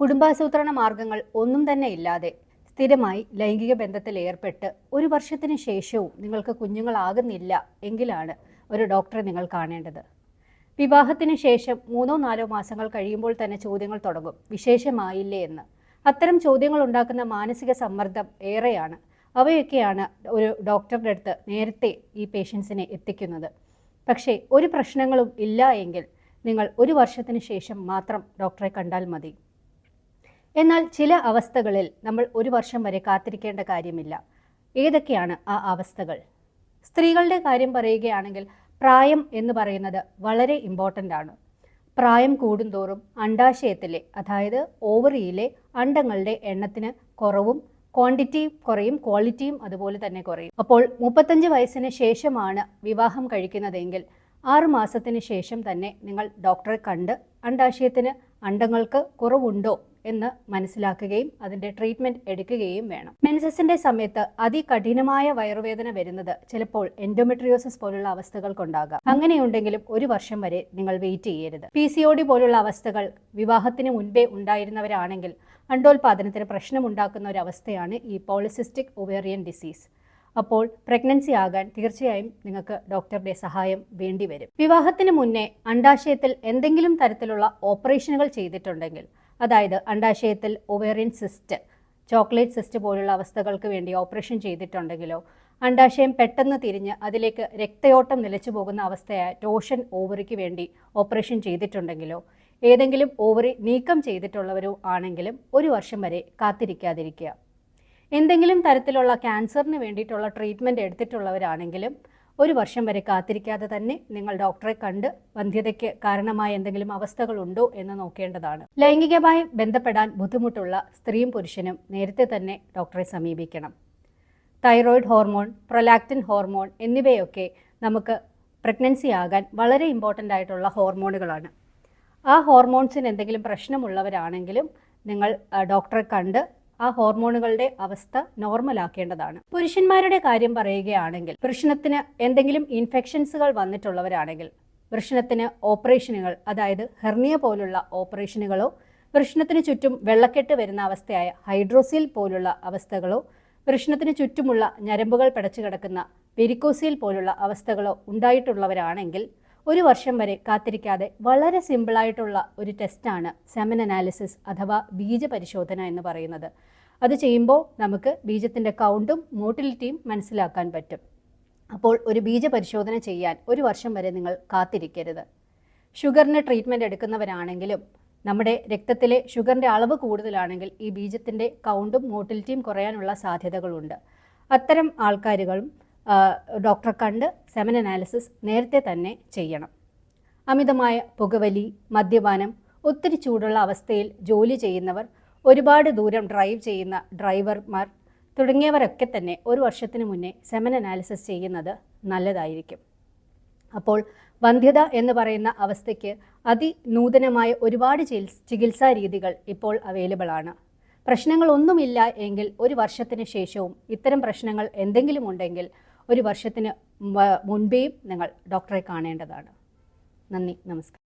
കുടുംബാസൂത്രണ മാർഗങ്ങൾ ഒന്നും തന്നെ ഇല്ലാതെ സ്ഥിരമായി ലൈംഗിക ബന്ധത്തിൽ ഏർപ്പെട്ട് ഒരു വർഷത്തിന് ശേഷവും നിങ്ങൾക്ക് കുഞ്ഞുങ്ങളാകുന്നില്ല എങ്കിലാണ് ഒരു ഡോക്ടറെ നിങ്ങൾ കാണേണ്ടത്. വിവാഹത്തിന് ശേഷം മൂന്നോ നാലോ മാസങ്ങൾ കഴിയുമ്പോൾ തന്നെ ചോദ്യങ്ങൾ തുടങ്ങും. വിശേഷമായില്ലേ എന്ന്. അത്തരം ചോദ്യങ്ങൾ ഉണ്ടാക്കുന്ന മാനസിക സമ്മർദ്ദം ഏറെയാണ്. അവയൊക്കെയാണ് ഒരു ഡോക്ടറുടെ അടുത്ത് നേരത്തെ ഈ പേഷ്യൻസിനെ എത്തിക്കുന്നത്. പക്ഷേ ഒരു പ്രശ്നങ്ങളും ഇല്ല എങ്കിൽ നിങ്ങൾ ഒരു വർഷത്തിന് ശേഷം മാത്രം ഡോക്ടറെ കണ്ടാൽ മതി. എന്നാൽ ചില അവസ്ഥകളിൽ നമ്മൾ ഒരു വർഷം വരെ കാത്തിരിക്കേണ്ട കാര്യമില്ല. ഏതൊക്കെയാണ് ആ അവസ്ഥകൾ? സ്ത്രീകളുടെ കാര്യം പറയുകയാണെങ്കിൽ പ്രായം എന്ന് പറയുന്നത് വളരെ ഇമ്പോർട്ടന്റ് ആണ്. പ്രായം കൂടുന്തോറും അണ്ടാശയത്തിലെ അതായത് ഓവറിയിലെ അണ്ടങ്ങളുടെ എണ്ണത്തിന് കുറവും ക്വാണ്ടിറ്റി കുറയും ക്വാളിറ്റിയും അതുപോലെ തന്നെ കുറയും. അപ്പോൾ മുപ്പത്തഞ്ച് വയസ്സിന് ശേഷമാണ് വിവാഹം കഴിക്കുന്നതെങ്കിൽ ആറ് മാസത്തിന് ശേഷം തന്നെ നിങ്ങൾ ഡോക്ടറെ കണ്ട് അണ്ടാശയത്തിന് അണ്ടങ്ങൾക്ക് കുറവുണ്ടോ എന്ന് മനസ്സിലാക്കുകയും അതിന്റെ ട്രീറ്റ്മെന്റ് എടുക്കുകയും വേണം. മെൻസസിന്റെ സമയത്ത് അതികഠിനമായ വയറുവേദന വരുന്നത് ചിലപ്പോൾ എൻഡോമെട്രിയോസിസ് പോലുള്ള അവസ്ഥകൾ കൊണ്ടാകാം അങ്ങനെയുണ്ടെങ്കിലും ഒരു വർഷം വരെ നിങ്ങൾ വെയിറ്റ് ചെയ്യരുത്. പി സി ഒ ഡി പോലുള്ള അവസ്ഥകൾ വിവാഹത്തിന് മുൻപേ ഉണ്ടായിരുന്നവരാണെങ്കിൽ അണ്ടോൽപാദനത്തിന് പ്രശ്നമുണ്ടാക്കുന്ന ഒരു അവസ്ഥയാണ് ഈ പോളിസിസ്റ്റിക് ഒവേറിയൻ ഡിസീസ്. അപ്പോൾ പ്രഗ്നൻസി ആകാൻ തീർച്ചയായും നിങ്ങൾക്ക് ഡോക്ടറുടെ സഹായം വേണ്ടി വരും വിവാഹത്തിന് മുന്നേ അണ്ടാശയത്തിൽ എന്തെങ്കിലും തരത്തിലുള്ള ഓപ്പറേഷനുകൾ ചെയ്തിട്ടുണ്ടെങ്കിൽ അതായത് അണ്ടാശയത്തിൽ ഒവേറിയൻ സിസ്റ്റ് ചോക്ലേറ്റ് സിസ്റ്റ് പോലുള്ള അവസ്ഥകൾക്ക് വേണ്ടി ഓപ്പറേഷൻ ചെയ്തിട്ടുണ്ടെങ്കിലോ അണ്ടാശയം പെട്ടെന്ന് തിരിഞ്ഞ് അതിലേക്ക് രക്തയോട്ടം നിലച്ചു പോകുന്ന അവസ്ഥയായ ടോഷൻ ഓവറിക്ക് വേണ്ടി ഓപ്പറേഷൻ ചെയ്തിട്ടുണ്ടെങ്കിലോ ഏതെങ്കിലും ഓവറി നീക്കം ചെയ്തിട്ടുള്ളവരോ ആണെങ്കിലും ഒരു വർഷം വരെ കാത്തിരിക്കാതിരിക്കുക. എന്തെങ്കിലും തരത്തിലുള്ള ക്യാൻസറിന് വേണ്ടിയിട്ടുള്ള ട്രീറ്റ്മെന്റ് എടുത്തിട്ടുള്ളവരാണെങ്കിലും ഒരു വർഷം വരെ കാത്തിരിക്കാതെ തന്നെ നിങ്ങൾ ഡോക്ടറെ കണ്ട് വന്ധ്യതയ്ക്ക് കാരണമായ എന്തെങ്കിലും അവസ്ഥകളുണ്ടോ എന്ന് നോക്കേണ്ടതാണ്. ലൈംഗികമായി ബന്ധപ്പെടാൻ ബുദ്ധിമുട്ടുള്ള സ്ത്രീയും പുരുഷനും നേരത്തെ തന്നെ ഡോക്ടറെ സമീപിക്കണം. തൈറോയിഡ് ഹോർമോൺ പ്രൊലാക്റ്റിൻ ഹോർമോൺ എന്നിവയൊക്കെ നമുക്ക് പ്രഗ്നൻസി ആകാൻ വളരെ ഇമ്പോർട്ടന്റ് ആയിട്ടുള്ള ഹോർമോണുകളാണ് ആ ഹോർമോൺസിന് എന്തെങ്കിലും പ്രശ്നമുള്ളവരാണെങ്കിലും നിങ്ങൾ ഡോക്ടറെ കണ്ട് ആ ഹോർമോണുകളുടെ അവസ്ഥ നോർമൽ ആക്കേണ്ടതാണ് പുരുഷന്മാരുടെ കാര്യം പറയുകയാണെങ്കിൽ വൃഷണത്തിന് എന്തെങ്കിലും ഇൻഫെക്ഷൻസുകൾ വന്നിട്ടുള്ളവരാണെങ്കിൽ വൃഷണത്തിന് ഓപ്പറേഷനുകൾ അതായത് ഹെർണിയ പോലുള്ള ഓപ്പറേഷനുകളോ വൃഷണത്തിന് ചുറ്റും വെള്ളക്കെട്ട് വരുന്ന അവസ്ഥയായ ഹൈഡ്രോസിൽ പോലുള്ള അവസ്ഥകളോ വൃഷണത്തിന് ചുറ്റുമുള്ള ഞരമ്പുകൾ പിടച്ചു കിടക്കുന്ന പോലുള്ള അവസ്ഥകളോ ഉണ്ടായിട്ടുള്ളവരാണെങ്കിൽ ഒരു വർഷം വരെ കാത്തിരിക്കാതെ വളരെ സിമ്പിളായിട്ടുള്ള ഒരു ടെസ്റ്റാണ് സെമൻ അനാലിസിസ് അഥവാ ബീജപരിശോധന എന്ന് പറയുന്നത്. അത് ചെയ്യുമ്പോൾ നമുക്ക് ബീജത്തിന്റെ കൗണ്ടും മോട്ടിലിറ്റിയും മനസ്സിലാക്കാൻ പറ്റും. അപ്പോൾ ഒരു ബീജപരിശോധന ചെയ്യാൻ ഒരു വർഷം വരെ നിങ്ങൾ കാത്തിരിക്കരുത്. ഷുഗറിന് ട്രീറ്റ്മെന്റ് എടുക്കുന്നവരാണെങ്കിലും നമ്മുടെ രക്തത്തിലെ ഷുഗറിന്റെ അളവ് കൂടുതലാണെങ്കിൽ ഈ ബീജത്തിന്റെ കൗണ്ടും മോട്ടിലിറ്റിയും കുറയാനുള്ള സാധ്യതകളുണ്ട്. അത്തരം ആൾക്കാരുകളും ഡോക്ടറെ കണ്ട് സെമൻ അനാലിസിസ് നേരത്തെ തന്നെ ചെയ്യണം. അമിതമായ പുകവലി മദ്യപാനം ഒത്തിരി ചൂടുള്ള അവസ്ഥയിൽ ജോലി ചെയ്യുന്നവർ ഒരുപാട് ദൂരം ഡ്രൈവ് ചെയ്യുന്ന ഡ്രൈവർമാർ തുടങ്ങിയവരൊക്കെ തന്നെ ഒരു വർഷത്തിന് മുന്നേ സെമൻ അനാലിസിസ് ചെയ്യുന്നത് നല്ലതായിരിക്കും. അപ്പോൾ വന്ധ്യത എന്ന് പറയുന്ന അവസ്ഥയ്ക്ക് അതിനൂതനമായ ഒരുപാട് ചികിത്സാ രീതികൾ ഇപ്പോൾ അവൈലബിൾ ആണ്. പ്രശ്നങ്ങളൊന്നുമില്ല എങ്കിൽ ഒരു വർഷത്തിന് ശേഷവും ഇത്തരം പ്രശ്നങ്ങൾ എന്തെങ്കിലും ഉണ്ടെങ്കിൽ ഒരു വർഷത്തിന് മുൻപേയും നിങ്ങൾ ഡോക്ടറെ കാണേണ്ടതാണ്. നന്ദി നമസ്കാരം.